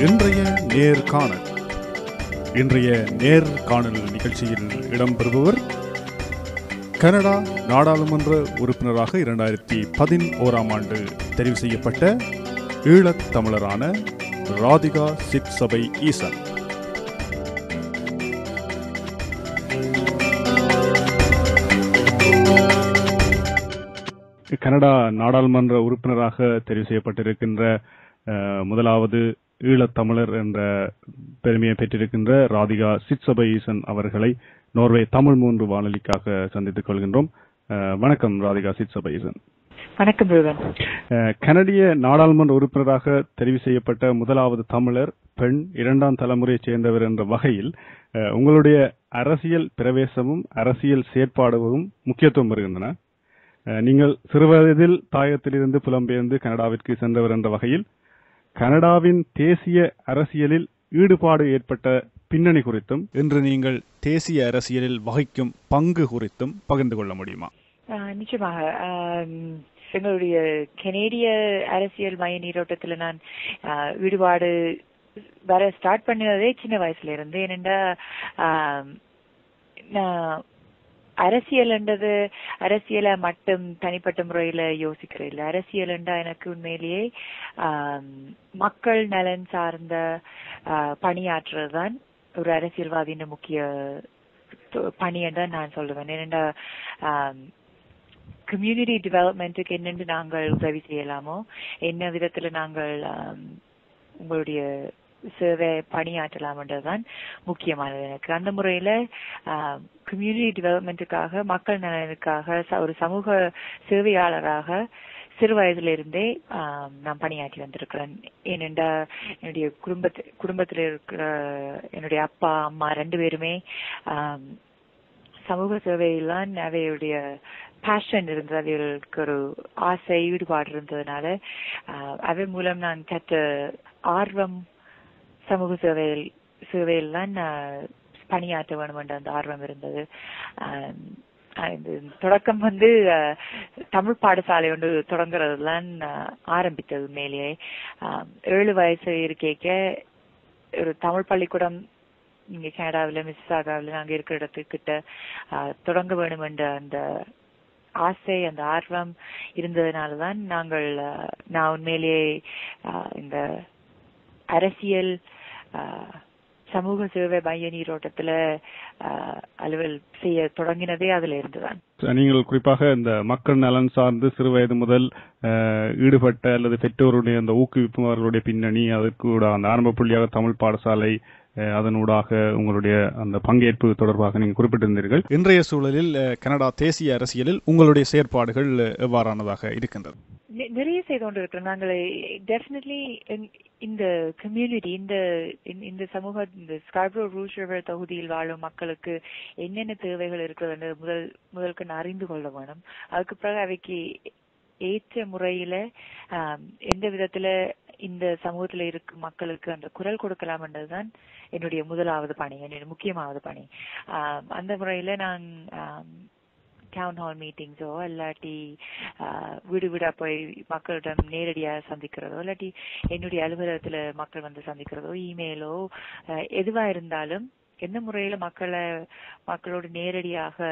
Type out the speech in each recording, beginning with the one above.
இன்றைய நேர்காணல் இன்றைய நேர்காணல் நிகழ்ச்சியில் இடம்பெறுபவர் கனடா நாடாளுமன்ற உறுப்பினராக இரண்டாயிரத்தி பதினோராம் ஆண்டு தெரிவு செய்யப்பட்ட ஈழத் தமிழரான ராதிகா சித் சபை ஈசன். கனடா நாடாளுமன்ற உறுப்பினராக தெரிவு செய்யப்பட்டிருக்கின்ற முதலாவது ஈழத்தமிழர் என்ற பெருமையை பெற்றிருக்கின்ற ராதிகா சித்சபை ஈசன் அவர்களை நோர்வே தமிழ் மூன்று வானொலிக்காக சந்தித்துக் கொள்கின்றோம். வணக்கம் ராதிகா சித்சபை ஈசன் வணக்கம் கனடிய நாடாளுமன்ற உறுப்பினராக தெரிவு செய்யப்பட்ட முதலாவது தமிழர் பெண் இரண்டாம் தலைமுறையைச் சேர்ந்தவர் என்ற வகையில் உங்களுடைய அரசியல் பிரவேசமும் அரசியல் செயற்பாடுகளும் முக்கியத்துவம் பெறுகின்றன. அஹ், நீங்கள் சிறுவயதில் தாயத்திலிருந்து புலம்பெயர்ந்து கனடாவிற்கு சென்றவர் என்ற வகையில் கனடாவின் தேசிய அரசியலில் ஈடுபாடு ஏற்பட்ட பின்னணி குறித்தும் இன்று நீங்கள் தேசிய அரசியலில் வகிக்கும் பங்கு குறித்தும் பகிர்ந்து கொள்ள முடியுமா? நிச்சயமாக. எங்களுடைய கனேடிய அரசியல் மைய நீரோட்டத்துல நான் ஈடுபாடு வர ஸ்டார்ட் பண்ணதே சின்ன வயசுல இருந்து. ஏனென்றா நான் அரசியல்ன்றது அரசியலை மட்டும் தனிப்பட்ட முறையில யோசிக்கிற இல்லை அரசியல்ண்டா எனக்கு உண்மையிலேயே மக்கள் நலன் சார்ந்த ஆஹ், பணியாற்றுறதுதான் ஒரு அரசியல்வாதியின் முக்கிய தொ- பணி என்று நான் சொல்லுவேன். ஏனென்றா கம்யூனிட்டி டெவலப்மெண்ட்டுக்கு என்னென்று நாங்கள் உதவி செய்யலாமோ? என்ன விதத்துல நாங்கள் உங்களுடைய சேவை பணியாற்றலாம்ன்றதுதான் முக்கியமானது எனக்கு. அந்த முறையில கம்யூனிட்டி டெவலப்மெண்ட்டுக்காக மக்கள் நலனுக்காக ஒரு சமூக சேவையாளராக சிறு வயதிலிருந்தே நான் பணியாற்றி வந்திருக்கிறேன். ஏனென்றா என்னுடைய குடும்பத்து குடும்பத்தில் இருக்கிற என்னுடைய அப்பா அம்மா ரெண்டு பேருமே சமூக சேவையெல்லாம் அவையுடைய பேஷன் இருந்தது. அவைகளுக்கு ஒரு ஆசை ஈடுபாடு இருந்ததுனால அவை மூலம் நான் சற்று ஆர்வம் சமூக சேவையில் சேவையில் தான் பணியாற்ற வேணும் என்ற அந்த ஆர்வம் இருந்தது. தொடக்கம் வந்து தமிழ் பாடசாலை ஒன்று தொடங்குறதுலாம் ஆரம்பித்தது மேலேயே ஏழு வயசு இருக்கேக்க ஒரு தமிழ் பள்ளிக்கூடம் இங்க கனடாவில் மிஸ்ஸாகாவில் நாங்க இருக்கிற இடத்துக்கிட்ட ஆஹ், தொடங்க வேணும் என்ற அந்த ஆசை அந்த ஆர்வம் இருந்ததுனாலதான் நாங்கள் நான் உண்மையிலேயே ஆஹ், இந்த அரசியல் ஆஹ், சமூக சேவை மைய நீரோட்டத்துல அலுவல் செய்ய தொடங்கினதே அதுல இருந்துதான். நீங்கள் குறிப்பாக இந்த மக்கள் நலன் சார்ந்து சிறுவயது முதல் அஹ், ஈடுபட்ட அல்லது பெற்றோருடைய அந்த ஊக்குவிப்பும் அவர்களுடைய பின்னணி அதற்கு அந்த ஆரம்ப புள்ளியாக தமிழ் பாடசாலை அதனூடாக உங்களுடைய அந்த பங்கேற்பு தொடர்பாக நீங்கள் குறிப்பிட்டிருந்தீர்கள். இன்றைய சூழலில் கனடா தேசிய அரசியலில் உங்களுடைய செயற்பாடுகள் எவ்வாறானதாக இருக்கின்றது. நிறைய செய்து கொண்டிருக்கிறோம். நாங்கள் டெஃபினெட்லி இந்த கம்யூனிட்டி இந்த இந்த- இந்த சமூக இந்த ஸ்கார்ப்ரோ ரூஸ் ரிவர் தொகுதியில் வாழும் மக்களுக்கு என்னென்ன தேவைகள் இருக்கிறது முதல் முதலுக்கு நான் அறிந்து கொள்ள வேணும். அதுக்கு பிறகு அவைக்கு ஏற்ற முறையில எந்த விதத்துல இந்த சமூகத்துல இருக்கும் மக்களுக்கு அந்த குரல் கொடுக்கலாம் என்றதுதான் என்னுடைய முதலாவது பணி என்னுடைய முக்கியமாவது பணி. அந்த முறையில நான் டவுன் ஹால் மீட்டிங்ஸோ இல்லாட்டி வீடு வீடா போய் மக்களிடம் நேரடியாக சந்திக்கிறதோ இல்லாட்டி என்னுடைய அலுவலகத்தில் மக்கள் வந்து சந்திக்கிறதோ இமெயிலோ எதுவா இருந்தாலும் எந்த முறையில மக்களை மக்களோடு நேரடியாக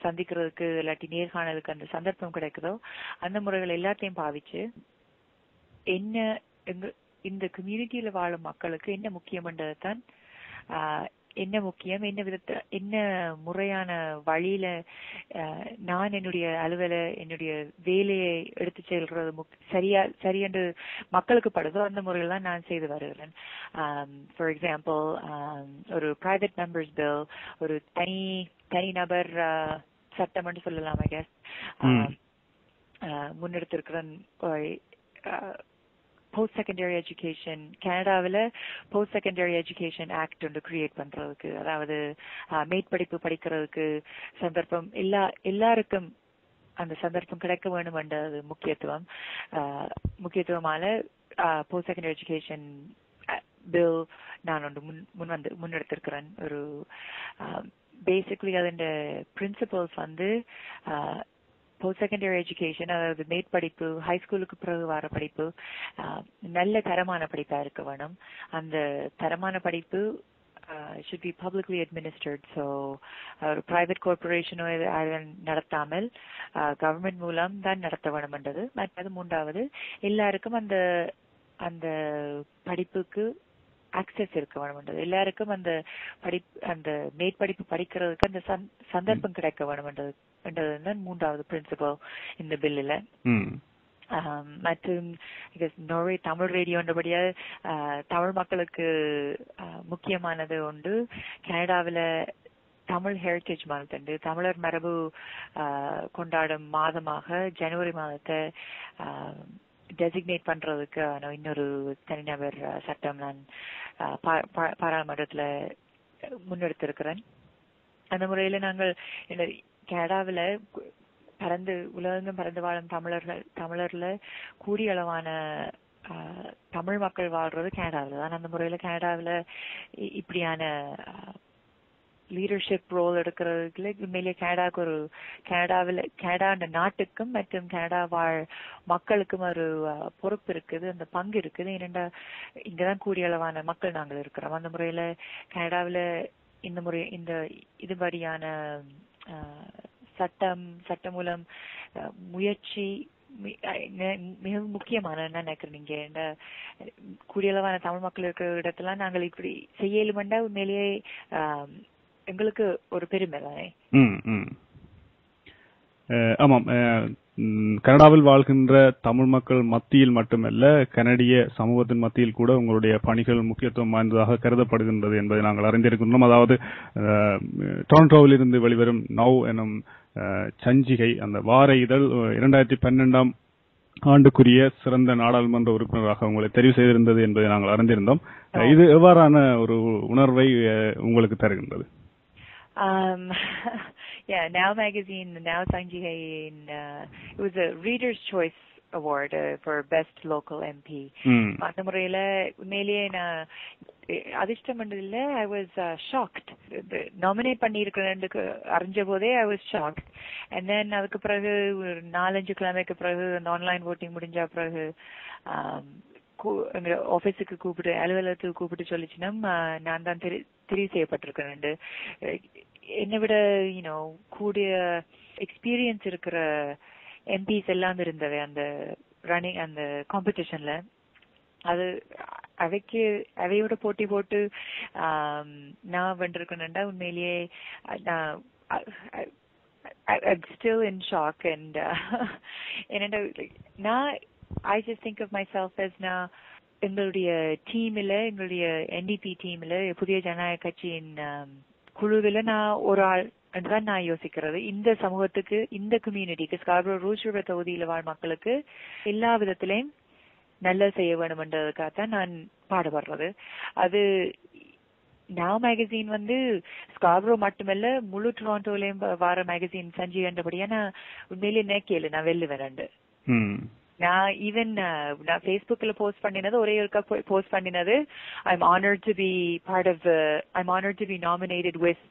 சந்திக்கிறதுக்கு இல்லாட்டி நேர்காணலுக்கு அந்த சந்தர்ப்பம் கிடைக்குதோ அந்த முறைகள் எல்லாத்தையும் பாவிச்சு என்ன எங்க இந்த கம்யூனிட்டியில வாழும் மக்களுக்கு என்ன முக்கியம்ன்றதை தான் என்ன முக்கியம் என்ன விதத்த என்ன முறையான வழியில நான் என்னுடைய அலுவல என்னுடைய வேலையை எடுத்து செல்றது சரியா சரி என்று மக்களுக்கு படுதோ அந்த முறையில் தான் நான் செய்து வருகிறேன் ஃபார் எக்ஸாம்பிள் ஒரு பிரைவேட் மெம்பர்ஸ் பில் ஒரு தனி தனிநபர் சட்டம் என்று சொல்லலாம் ஐ கெஸ். முன்னெடுத்திருக்கிற போஸ்ட் செகண்டரி எஜுகேஷன் கனடாவில் போஸ்ட் செகண்டரி எஜுகேஷன் ஆக்ட் ஒன்று கிரியேட் பண்றதுக்கு அதாவது மேற்படிப்பு படிக்கிறதுக்கு சந்தர்ப்பம் எல்லா எல்லாருக்கும் அந்த சந்தர்ப்பம் கிடைக்க வேண்டும் என்றது முக்கியத்துவம். முக்கியத்துவமான போஸ்ட் செகண்டரி எஜுகேஷன் பில் நான் ஒன்று முன் முன் வந்து முன்னெடுத்திருக்கிறேன். ஒரு பேசிக்லி அதன் பிரின்சிபல்ஸ் வந்து போஸ்ட் செகண்டரி எஜுகேஷன் அதாவது மேற்படிப்பு ஹை ஸ்கூலுக்கு பிறகு வர படிப்பு நல்ல தரமான படிப்பா இருக்க வேணும். அந்த தரமான படிப்பு should be publicly administered. So ஒரு private corporation நடத்தாமல் கவர்மெண்ட் மூலம் தான் நடத்த வேணும்ன்றது. மற்றது மூன்றாவது எல்லாருக்கும் அந்த அந்த படிப்புக்கு ஆக்சஸ் இருக்க வேணும்ன்றது. எல்லாருக்கும் அந்த படிப்பு அந்த மேற்படிப்பு படிக்கிறதுக்கு அந்த சந்- சந்தர்ப்பம் கிடைக்க வேணும்ன்றது. தான் மூன்றாவது பிரின்சிபல் இந்த பில்லுல மற்றும் நோர்வே தமிழ் ரேடியோன்றபடியா தமிழ் மக்களுக்கு முக்கியமானது உண்டு. கனடாவில் தமிழ் ஹெரிட்டேஜ் மந்த் உண்டு. தமிழர் மரபு கொண்டாடும் மாதமாக ஜனவரி மாதத்தை டெசிக்னேட் பண்றதுக்கு இன்னொரு தனிநபர் சட்டம் நான் பாராளுமன்றத்துல முன்னெடுத்திருக்கிறேன். அந்த முறையில நாங்கள் கனடாவில் பறந்து உலகெங்கும் பறந்து வாழும் தமிழர்கள் தமிழர்ல கூடிய அளவான தமிழ் மக்கள் வாழ்றது கனடாவில் தான். அந்த முறையில கனடாவில் இ- இப்படியான லீடர்ஷிப் ரோல் எடுக்கிறதுல உண்மையிலேயே கனடாவுக்கு ஒரு கனடாவில் கனடா அந்த நாட்டுக்கும் மற்றும் கனடா வாழ் மக்களுக்கும் ஒரு பொறுப்பு இருக்குது அந்த பங்கு இருக்குது. ஏனென்றா இங்கதான் கூடிய அளவான மக்கள் நாங்கள் இருக்கிறோம். அந்த முறையில கனடாவில் இந்த முறை இந்த இதுபடியான சட்டம் சட்டம் மூலம் முயற்சி மிகவும் முக்கியமான என்ன நினைக்கிறேன் நீங்க? இந்த கூடியளவான தமிழ் மக்கள் இருக்கிற இடத்துல நாங்கள் இப்படி செய்யலுமெண்டா உண்மையிலேயே எங்களுக்கு ஒரு பெருமை தானே? ஆமாம். கனடாவில் வாழ்கின்ற தமிழ் மக்கள் மத்தியில் மட்டுமல்ல கனடிய சமூகத்தின் மத்தியில் கூட உங்களுடைய பணிகள் முக்கியத்துவம் வாய்ந்ததாக கருதப்படுகின்றது என்பதை நாங்கள் அறிந்திருக்கின்றோம். அதாவது டொரண்டோவில் இருந்து வெளிவரும் நவ் எனும் அஹ், சஞ்சிகை அந்த வார இதழ் இரண்டாயிரத்தி பன்னெண்டாம் ஆண்டுக்குரிய சிறந்த நாடாளுமன்ற உறுப்பினராக உங்களை தெரிவு செய்திருந்தது என்பதை நாங்கள் அறிந்திருந்தோம். இது எவ்வாறான ஒரு உணர்வை உங்களுக்கு தருகின்றது? yeah, Now Magazine, Now Sanjay, uh, it was a Reader's Choice Award uh, for Best Local MP. ம் அந்த முறையில உண்மையிலேயே நான் அஹ், அதிர்ஷ்டம் பண்ணதில்ல ஐ வாஸ் ஷாக்ட் நாமினேட் பண்ணியிருக்கிறேன்னுக்கு அறிஞ்ச போதே I was shocked and then அதுக்கு பிறகு ஒரு நாலஞ்சு கிழமைக்கு பிறகு அந்த ஆன்லைன் voting முடிஞ்ச பிறகு ஆம், கூ- எங்க ஆபீஸுக்கு கூப்பிட்டு அலுவலகத்துக்கு கூப்பிட்டு சொல்லிச்சுன்னா ஆஹ், நான் தான் தெரி தெரிவு செய்யப்பட்டிருக்கிறேன் என்னை விட யூனோ கூடிய எக்ஸ்பீரியன்ஸ் இருக்கிற எம்பிஸ் எல்லாம் இருந்தவை அந்த ரன்னிங் அந்த காம்படிஷன்ல அது அவைக்கு அவையோட போட்டி போட்டு நான் வென்றிருக்கணும்டா உண்மையிலேயே நான் ஸ்டில் இன் ஷாக் அண்ட் என்னடா நான் I just think of myself as நான் எங்களுடைய டீம்ல எங்களுடைய என்டிபி டீம்ல புதிய ஜனநாயக கட்சியின் குழுவில நான் ஒரு ஆள் தான் நான் யோசிக்கிறது. இந்த சமூகத்துக்கு இந்த கம்யூனிட்டிக்கு ஸ்கார்பரோ ரூசுவ தொகுதியில வாழ் மக்களுக்கு எல்லா விதத்திலையும் நல்ல செய்ய வேணும்ன்றதுக்காகத்தான் நான் பாடுபடுறது. அது நாவ் மேகசின் வந்து ஸ்கார்பரோ மட்டுமல்ல முழு டொராண்டோலையும் வார மேகசின் சஞ்சி என்றபடியா நான் உண்மையிலேயே கேளு நான் வெல்லுவேன் ரெண்டு. நான் ஈவன் நான் ஃபேஸ்புக்ல போஸ்ட் பண்ணினது ஒரே ஒருக்கா போஸ்ட் பண்ணினது. I'm honored to be part of I'm honored to be nominated with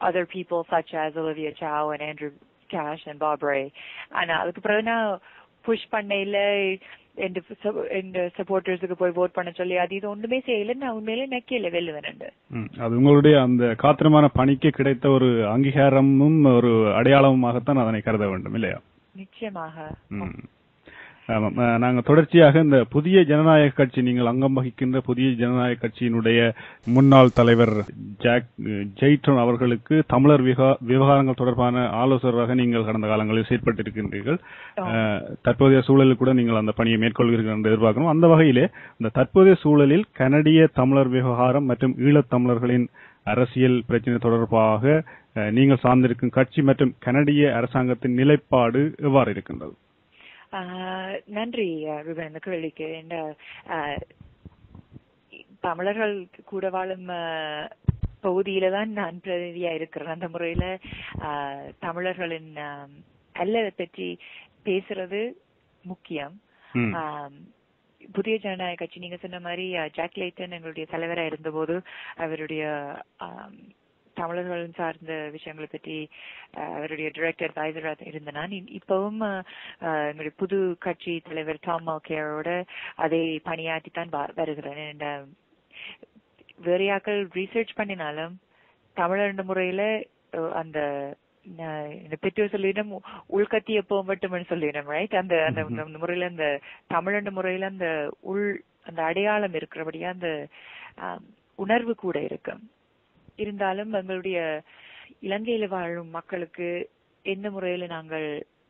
other people such as Olivia Chow and Andrew Cash and Bob Rae ஆனா அதுக்கு பிறகு நான் புஷ் பண்ணையில என் சப்போர்ட்டர்ஸுக்கு போய் vote பண்ண சொல்லி அது இது ஒண்ணுமே செய்யல. நான் உண்மையிலே நெக்கையில வெல்லுவேன் அது உங்களுடைய அந்த காத்திரமான பணிக்கு கிடைத்த ஒரு அங்கீகாரமும் ஒரு அடையாளமாகத்தான் அதனை கருத வேண்டும் இல்லையா? நிச்சயமாக. ம். ஆமாம். அஹ், நாங்க தொடர்ச்சியாக இந்த புதிய ஜனநாயக கட்சி நீங்கள் அங்கம் வகிக்கின்ற புதிய ஜனநாயக கட்சியினுடைய முன்னாள் தலைவர் ஜாக் ஜெய்டன் அவர்களுக்கு தமிழர் விவகா- விவகாரங்கள் தொடர்பான ஆலோசகராக நீங்கள் கடந்த காலங்களில் செயற்பட்டிருக்கின்றீர்கள். தற்போதைய சூழலில் கூட நீங்கள் அந்த பணியை மேற்கொள்கிறீர்கள் என்று எதிர்பார்க்கிறோம் அந்த வகையிலே இந்த தற்போதைய சூழலில் கனடிய தமிழர் விவகாரம் மற்றும் ஈழத் தமிழர்களின் அரசியல் பிரச்சனை தொடர்பாக நீங்கள் சார்ந்திருக்கும் கட்சி மற்றும் கனடிய அரசாங்கத்தின் நிலைப்பாடு எவ்வாறு இருக்கின்றது? நன்றி ரூபன் இந்த கேள்விக்கு. ஆஹ், தமிழர்கள் கூட வாழும் பகுதியில தான் நான் பிரதிநிதியா இருக்கிறேன். அந்த முறையில ஆஹ், தமிழர்களின் அல்லதை பற்றி பேசுறது முக்கியம். புதிய ஜனநாயக கட்சி நீங்க சொன்ன மாதிரி அஹ், ஜாக் லைட்டன் எங்களுடைய தலைவரா இருந்தபோது அவருடைய தமிழர்கள் சார்ந்த விஷயங்களை பற்றி அவருடைய டைரக்டர் அட்வைசராக இருந்த நான். இ- இப்பவும் எங்களுடைய புது கட்சி தலைவர் டாம் மல்கேரோட அதை பணியாற்றி தான் வருகிறேன். வேறையாக்கள் ரீசர்ச் பண்ணினாலும் தமிழர் முறையில அந்த பெற்றோர் சொல்லிடம் உள்கத்திய போகட்டும்னு சொல்லிடும் ரைட் அந்த அந்த முறையில அந்த தமிழண்ட முறையில அந்த உள் அந்த அடையாளம் இருக்கிறபடியா அந்த உணர்வு கூட இருக்கும் இருந்தாலும் எங்களுடைய இலங்கையில வாழும் மக்களுக்கு எந்த முறையில நாங்கள்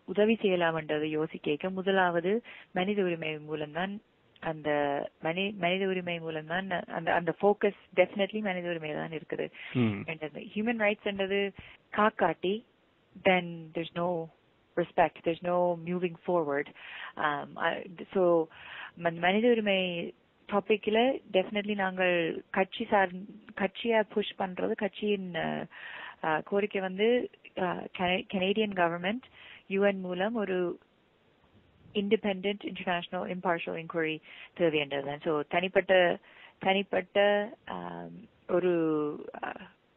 உதவி செய்யலாம் என்றதை யோசிக்க முதலாவது மனித உரிமை மூலம்தான் அந்த மனி மனித உரிமை மூலம்தான் அந்த அந்த ஃபோக்கஸ் டெஃபினெட்லி மனித உரிமை தான் இருக்குது ஹியூமன் ரைட்ஸ் என்றது காக்காட்டி then there's no respect there's no moving forward. Um, I- so ம- மனித உரிமை டாபிக்ல டெஃபினெட்லி நாங்கள் கட்சி சார் கட்சியா புஷ் பண்றது கட்சியின் கோரிக்கை வந்து கனேடியன் கவர்மெண்ட் யுஎன் மூலம் ஒரு இண்டிபெண்ட் இன்டர்நேஷனல் இம்பார்ஷியல் இன்கொயரி தேவையன்றதுதான் ஸோ தனிப்பட்ட தனிப்பட்ட ஒரு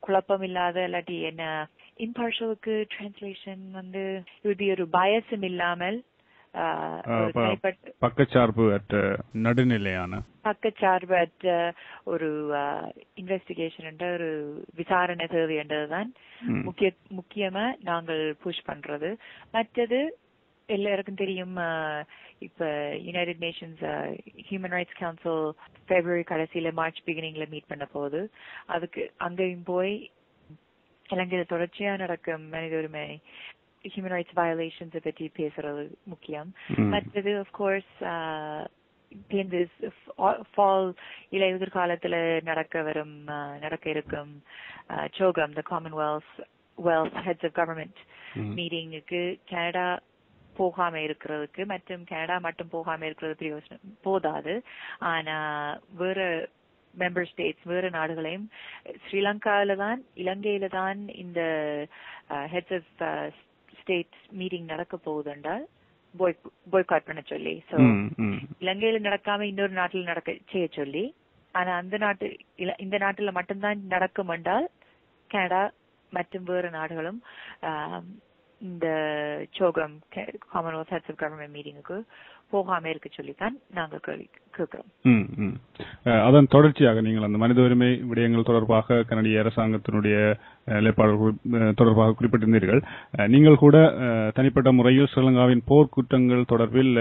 குழப்பம் இல்லாத இல்லாட்டி என்ன இம்பார்ஷலுக்கு டிரான்ஸ்லேஷன் வந்து இது ஒரு பயசும் இல்லாமல் பக்கச்சார்பு அற்ற நடுநிலையான பக்கச்சார்பற்ற ஒரு இன்வெஸ்டிகேஷன் என்ற ஒரு விசாரணை தேவை என்றதுதான். முக்கிய முக்கியமா நாங்கள் புஷ் பண்றது மற்றது எல்லாருக்கும் தெரியும் இப்ப United Nations Human Rights Council February கடைசியில மார்ச் பிகினிங்ல மீட் பண்ண போகுது அதுக்கு அங்கேயும் போய் இலங்கையில தொடர்ச்சியா நடக்கும் மனித உரிமை ஹியூமன் ரைட்ஸ் வயலேஷன்ஸ் பற்றி பேசுறது முக்கியம் ம். மற்றது கோர்ஸ் இந்த ஃபால் இலையுதிர் காலத்துல நடக்க வரும் அஹ், நடக்க இருக்கும் சோகம் the Commonwealth wealth heads of government ம். மீட்டிங்குக்கு கனடா போகாம இருக்கிறதுக்கு மற்றும் கனடா மட்டும் போகாம இருக்கிறது பிரயோஜனம் போதாது ஆனா வேற மெம்பர் ஸ்டேட்ஸ் வேற நாடுகளையும் ஸ்ரீலங்காவில தான் இலங்கையில தான் இந்த ஹெட்ஸ் ஆஃப் ஸ்டேட்ஸ் மீட்டிங் நடக்க போகுது என்றால் பாய்காட் பண்ண சொல்லி சோ. இலங்கையில நடக்காம இன்னொரு நாட்டுல நடக்க செய்ய சொல்லி ஆனா அந்த நாட்டு இந்த நாட்டுல மட்டும்தான் நடக்கும் என்றால் கனடா மற்றும் வேறு நாடுகளும் இந்த சோகம் காமன்வெல்த் ஹெட்ஸ் ஆஃப் கவர்மெண்ட் மீட்டிங்குக்கு போகாம இருக்க சொல்லித்தான் நாங்க கேட்கிறோம். அதன் தொடர்ச்சியாக நீங்கள் அந்த மனித உரிமை விடயங்கள் தொடர்பாக கனடிய அரசாங்கத்தினுடைய நிலைப்பாடுகள் தொடர்பாக குறிப்பிட்டிருந்தீர்கள். நீங்கள் கூட தனிப்பட்ட முறையில் ஸ்ரீலங்காவின் போர்க்குற்றங்கள் தொடர்பில்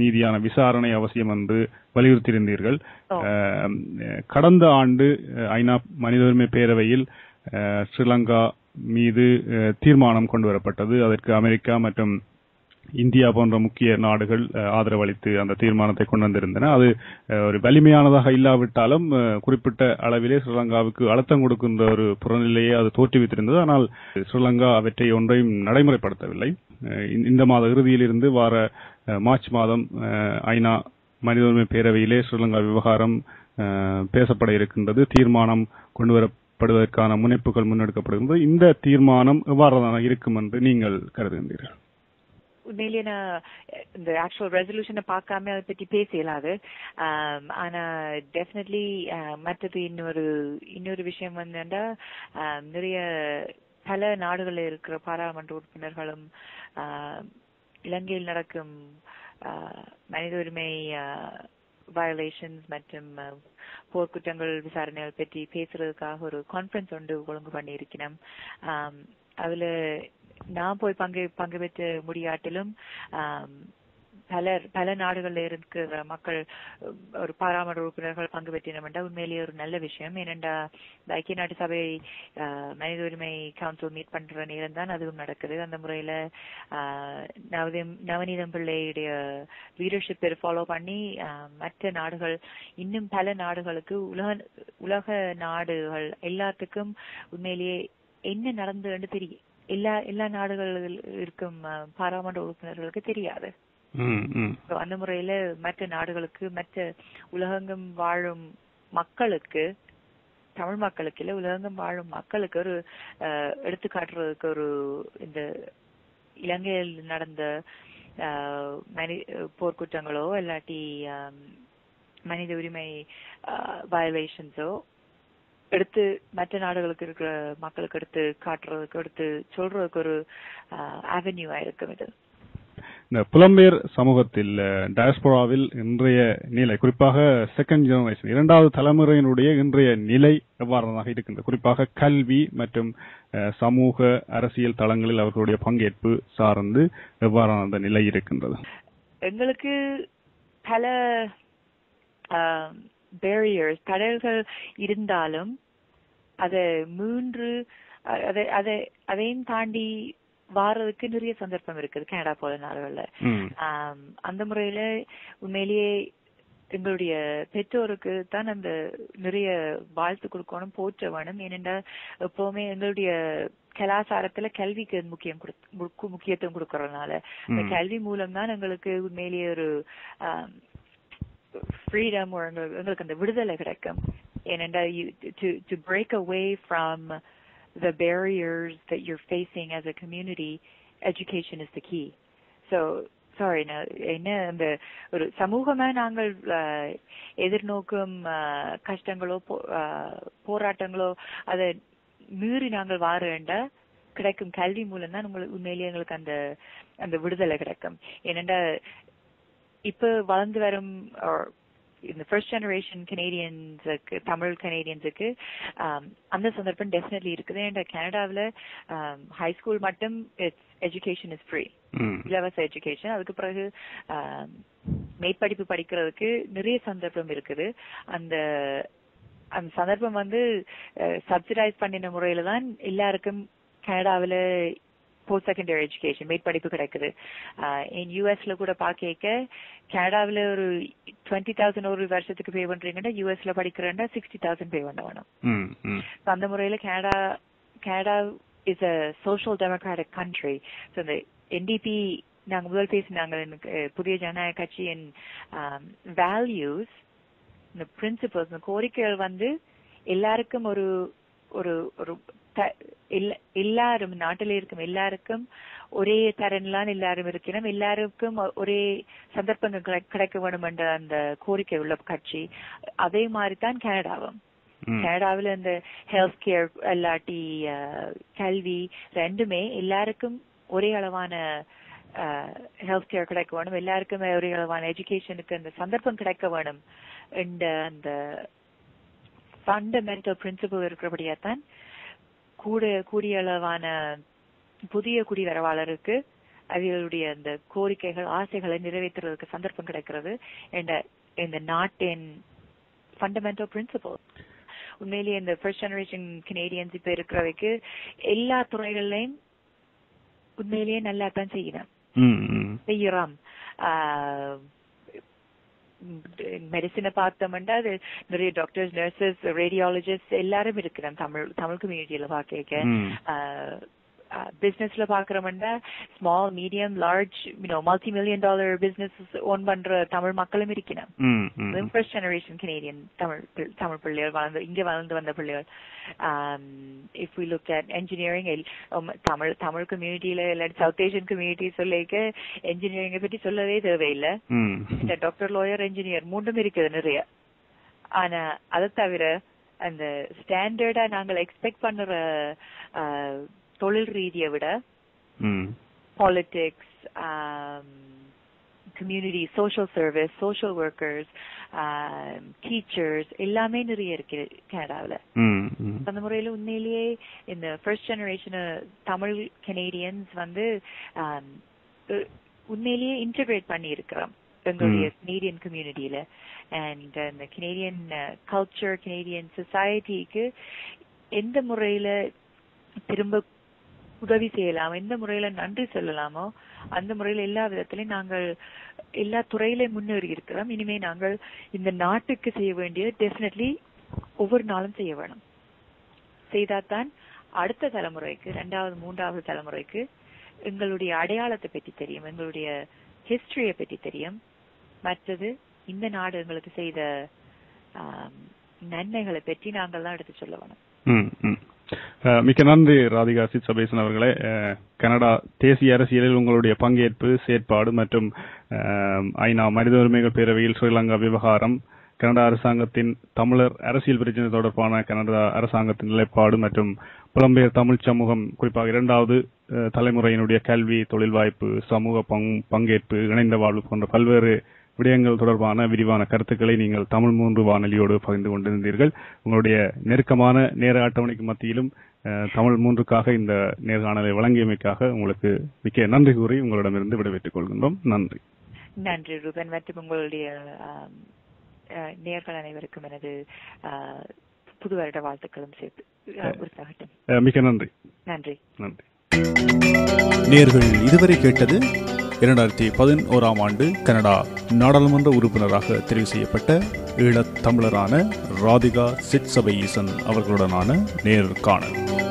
நீதியான விசாரணை அவசியம் என்று வலியுறுத்தியிருந்தீர்கள். கடந்த ஆண்டு ஐநா மனித உரிமை பேரவையில் ஸ்ரீலங்கா மீது தீர்மானம் கொண்டு வரப்பட்டது அதற்கு அமெரிக்கா மற்றும் இந்தியா போன்ற முக்கிய நாடுகள் ஆதரவளித்து அந்த தீர்மானத்தை கொண்டு வந்திருந்தன. அது ஒரு வலிமையானதாக இல்லாவிட்டாலும் குறிப்பிட்ட அளவிலே ஸ்ரீலங்காவுக்கு அழுத்தம் கொடுக்கின்ற ஒரு புறநிலையை அது தோற்றுவித்திருந்தது. ஆனால் ஸ்ரீலங்கா அவற்றை ஒன்றையும் நடைமுறைப்படுத்தவில்லை. இந்த- மாத இறுதியில் இருந்து வார மார்ச் மாதம் ஐநா மனித உரிமை பேரவையிலே ஸ்ரீலங்கா விவகாரம் பேசப்பட இருக்கின்றது. தீர்மானம் கொண்டு வரப்படுவதற்கான முனைப்புகள் முன்னெடுக்கப்படுகின்றது இந்த தீர்மானம் எவ்வாறு இருக்கும் என்று நீங்கள் கருதுகின்றீர்கள்? உண்மையிலேயே நான் இந்த ஆக்சுவல் ரெசல்யூஷனை பார்க்காம அதை பற்றி பேச இயலாது. ஆனா டெஃபினெட்லி மற்றது இன்னொரு இன்னொரு விஷயம் வந்துட்டா நிறைய பல நாடுகளில் இருக்கிற பாராளுமன்ற உறுப்பினர்களும் இலங்கையில் நடக்கும் மனித உரிமை வயலேஷன்ஸ் மற்றும் போர்க்குற்றங்கள் விசாரணைகள் பற்றி பேசுறதுக்காக ஒரு கான்ஃபரன்ஸ் ஒன்று ஒழுங்கு பண்ணியிருக்கிறோம் ஆம், அதுல நான் போய் பங்கு பங்கு பெற்ற முடியாட்டிலும் ஆஹ் பலர் பல நாடுகளில் இருக்கிற மக்கள் ஒரு பாராமர உறுப்பினர்கள் பங்கு பெற்றினோம் என்றால் உண்மையிலேயே ஒரு நல்ல விஷயம். ஏனென்றா ஐக்கிய நாட்டு சபை ஆஹ், மனித உரிமை கவுன்சில் மீட் பண்ற நேரம் தான் அதுவும் நடக்குது. அந்த முறையில ஆஹ், நவநீதம் பிள்ளையுடைய லீடர்ஷிப் ஃபாலோ பண்ணி மற்ற நாடுகள் இன்னும் பல நாடுகளுக்கு உலக உலக நாடுகள் எல்லாத்துக்கும் உண்மையிலேயே என்ன நடந்ததுன்னு தெரியும் எல்லா எல்லா நாடுகளில் இருக்கும் பாராளுமன்ற உறுப்பினர்களுக்கு தெரியாது. அந்த முறையில மற்ற நாடுகளுக்கு மற்ற உலகெங்கும் வாழும் மக்களுக்கு தமிழ் மக்களுக்கு இல்ல உலகெங்கும் வாழும் மக்களுக்கு ஒரு எடுத்துக்காட்டுறதுக்கு ஒரு இந்த இலங்கையில் நடந்த மனி போர்க்குற்றங்களோ இல்லாட்டி மனித உரிமை வயலேஷன்ஸோ எடுத்து மற்ற நாடுகளுக்கு இருக்கிற மக்களுக்கு எடுத்து காட்டுறதுக்கு எடுத்து சொல்றதுக்கு ஒரு அவென்யூவா இருக்கும் இது. இந்த புலம்பெயர் சமூகத்தில் டயஸ்போராவில் இன்றைய நிலை குறிப்பாக செகண்ட் ஜெனரேஷன் இரண்டாவது தலைமுறையினுடைய இன்றைய நிலை எவ்வாறாக இருக்கின்றது? குறிப்பாக கல்வி மற்றும் அஹ், சமூக அரசியல் தளங்களில் அவர்களுடைய பங்கேற்பு சார்ந்து எவ்வாறான அந்த நிலை இருக்கின்றது? எங்களுக்கு பல பேரியர்ஸ் தடைகள் இருந்தாலும் அதை மூன்று அதை அதை அதையும் தாண்டி வாரதுக்கு நிறைய சந்தர்ப்பம் இருக்குது கனடா போல நாடுகள்ல அந்த முறையில உண்மையிலேயே எங்களுடைய பெற்றோருக்கு தான் அந்த நிறைய வாழ்த்து கொடுக்கணும் போற்ற வேணும். ஏனென்றால் எப்பவுமே எங்களுடைய கலாச்சாரத்துல கல்விக்கு முக்கியம் முக்கியத்துவம் கொடுக்கறதுனால. இந்த. கல்வி மூலம் தான் எங்களுக்கு உண்மையிலேயே ஒரு ஃப்ரீடம் எங்களுக்கு அந்த விடுதலை கிடைக்கும். ஏனென்றால் to break away from the barriers that you're facing as a community, education is the key. So, sorry, நான் என்ன அந்த ஒரு சமூகமா நாங்கள் அஹ், எதிர்நோக்கும் அஹ், கஷ்டங்களோ போ- அஹ், போராட்டங்களோ அதை மீறி நாங்கள் வார வேண்டாம் கிடைக்கும் கல்வி மூலம் தான் உங்களுக்கு உண்மையிலேயே எங்களுக்கு அந்த அந்த விடுதலை கிடைக்கும் ஏனென்றா இப்ப வளர்ந்து வரும் or இந்த ஃபர்ஸ்ட் ஜெனரேஷன் கனேடியன்ஸுக்கு தமிழ் கனேடியன்ஸுக்கு அந்த சந்தர்ப்பம் டெஃபினெட்லி இருக்குது. அண்ட் கனடாவில் ஹை ஸ்கூல் மட்டும் இட்ஸ் எஜுகேஷன் இஸ் ஃப்ரீ இலவச எஜுகேஷன் அதுக்கு பிறகு ஆம், மேற்படிப்பு படிக்கிறதுக்கு நிறைய சந்தர்ப்பம் இருக்குது. அந்த அந்த சந்தர்ப்பம் வந்து சப்சிடைஸ் பண்ணின முறையில தான் எல்லாருக்கும் கனடாவில் போஸ்ட் செகண்டரி எஜுகேஷன் மேற்படிப்பு கிடைக்குது யூஎஸ்ல கூட பாக்க கனடாவில் ஒரு டுவெண்ட்டி தௌசண்ட் ஒரு வருஷத்துக்கு பே பண்றீங்கன்னா யூஎஸ்ல படிக்கிறேன்னா சிக்ஸ்டி தௌசண்ட் பே பண்ண வேணும் அந்த முறையில Canada Canada is a social democratic country so இந்த என்டிபி நாங்க முதல் பேசினாங்க புதிய ஜனநாயக கட்சியின் வேல்யூஸ் இந்த பிரின்சிபல்ஸ் கோரிக்கைகள் வந்து எல்லாருக்கும் ஒரு ஒரு ஒரு எல்லாரும் நாட்டில் இருக்கும் எல்லாருக்கும் ஒரே தரன்லாம் எல்லாரும் இருக்கணும் எல்லாருக்கும் ஒரே சந்தர்ப்பங்கள் கிடை- கிடைக்க வேண்டும் என்ற அந்த கோரிக்கை உள்ள கட்சி அதே மாதிரி தான் கனடாவும். கனடாவில் இந்த ஹெல்த் கேர் இல்லாட்டி கல்வி ரெண்டுமே எல்லாருக்கும் ஒரே அளவான ஹெல்த் கேர் கிடைக்க வேணும் எல்லாருக்கும் ஒரே அளவான எஜுகேஷனுக்கு அந்த சந்தர்ப்பம் கிடைக்க வேணும் என்ற அந்த ஃபண்டமெண்டல் பிரின்சிபல் இருக்கிறபடியா தான் கூட கூடிய அளவான புதிய குடிவரவாளருக்கு அவர்களுடைய அந்த கோரிக்கைகள் ஆசைகளை நிறைவேற்றுறதுக்கு சந்தர்ப்பம் கிடைக்கிறது இந்த நாட்டின் ஃபண்டமெண்டல் பிரின்சிபல் உண்மையிலேயே இந்த ஃபர்ஸ்ட் ஜெனரேஷன் கனேடியன்ஸ் இப்ப இருக்கிறதுக்கு எல்லா துறைகள்லயும் உண்மையிலேயே நல்லா தான் செய்யணும். செய்யறோம். மெடிசினை பார்த்தோம்னா அது நிறைய டாக்டர்ஸ் நர்சஸ் ரேடியாலஜிஸ்ட் எல்லாரும் இருக்கிறோம் தமிழ் தமிழ் கம்யூனிட்டியில பார்க்க ம். பிசினஸ்ல பாக்குறோம்னா small medium large multi million dollar business own பண்ற தமிழ் மக்களும் இருக்கணும். First generation Canadian Tamil Tamil பிள்ளைகள் வளர்ந்து இங்க வளர்ந்து வந்த பிள்ளைகள். If we look at engineering Tamil Tamil கம்யூனிட்டியில இல்லாட்டி சவுத் ஏஷியன் கம்யூனிட்டி சொல்லிக்க என்ஜினியரிங்கை பற்றி சொல்லவே தேவையில்லை. டாக்டர் லாயர் என்ஜினியர் மூன்றும் இருக்குது நிறைய. ஆனா அதை தவிர அந்த ஸ்டாண்டர்டா நாங்கள் எக்ஸ்பெக்ட் பண்ணுற தொழில் ரீதியை விட community, social service, social workers, um, teachers எல்லாமே நிறைய இருக்கு கனடாவில். அந்த முறையில உண்மையிலேயே இந்த ஃபர்ஸ்ட் ஜெனரேஷன் தமிழ் கனேடியன்ஸ் வந்து um, உண்மையிலேயே இன்டகிரேட் பண்ணி இருக்கிறோம் எங்களுடைய கனேடியன் கம்யூனிட்டியில அண்ட் இந்த கனேடியன் கல்ச்சர் கனேடியன் சொசைட்டிக்கு எந்த முறையில திரும்ப உதவி செய்யலாம். எந்த முறையில நன்றி சொல்லலாமோ அந்த முறையில எல்லா விதத்திலையும் நாங்கள் எல்லா துறையிலையும் முன்னேறி இருக்கிறோம். இனிமே நாங்கள் இந்த நாட்டுக்கு செய்ய வேண்டியது டெஃபினெட்லி ஒவ்வொரு நாளும் செய்ய வேணும். செய்தாதான் அடுத்த தலைமுறைக்கு ரெண்டாவது மூன்றாவது தலைமுறைக்கு எங்களுடைய அடையாளத்தை பற்றி தெரியும் எங்களுடைய ஹிஸ்டரியை பற்றி தெரியும். மற்றது இந்த நாடு எங்களுக்கு செய்த நன்மைகளை பற்றி நாங்கள் தான் எடுத்து சொல்ல வேணும். மிக்க நன்றி ராதிகா சித்சபேசன் அவர்களே. கனடா தேசிய அரசியலில் உங்களுடைய பங்கேற்பு செயற்பாடு மற்றும் ஐநா மனித உரிமைகள் பேரவையில் ஸ்ரீலங்கா விவகாரம் கனடா அரசாங்கத்தின் தமிழர் அரசியல் பிரச்சனை தொடர்பான கனடா அரசாங்கத்தின் நிலைப்பாடு மற்றும் புலம்பெயர் தமிழ் சமூகம் குறிப்பாக இரண்டாவது தலைமுறையினுடைய கல்வி தொழில் வாய்ப்பு சமூக பங்- பங்கேற்பு இணைந்த வாழ்வு போன்ற பல்வேறு விடயங்கள் தொடர்பான விரிவான கருத்துக்களை நீங்கள் தமிழ் மூன்று வானொலியோடு பகிர்ந்து கொண்டிருந்தீர்கள். உங்களுடைய நெருக்கமான நேர அட்டவணைக்கு மத்தியிலும் தமிழ் மூன்றுக்காக இந்த நேர்காணலை வழங்கியமைக்காக உங்களுக்கு மிக்க நன்றி கூறி உங்களிடமிருந்து விடைபெற்றுக் கொள்கின்றோம். நன்றி. நன்றி ரூபன். மற்றும் உங்களுடைய நேர்கள் அனைவருக்கும் எனது புது வருட வாழ்த்துக்களும் சேர்த்து மிக்க நன்றி. நன்றி. நன்றி. நேர்கள் இதுவரை கேட்டது இரண்டாயிரத்தி பதினோராம் ஆண்டு கனடா நாடாளுமன்ற உறுப்பினராக தெரிவு செய்யப்பட்ட ஈழத் தமிழரான ராதிகா சிட்சபை ஈசன் அவர்களுடனான நேர்காணல்.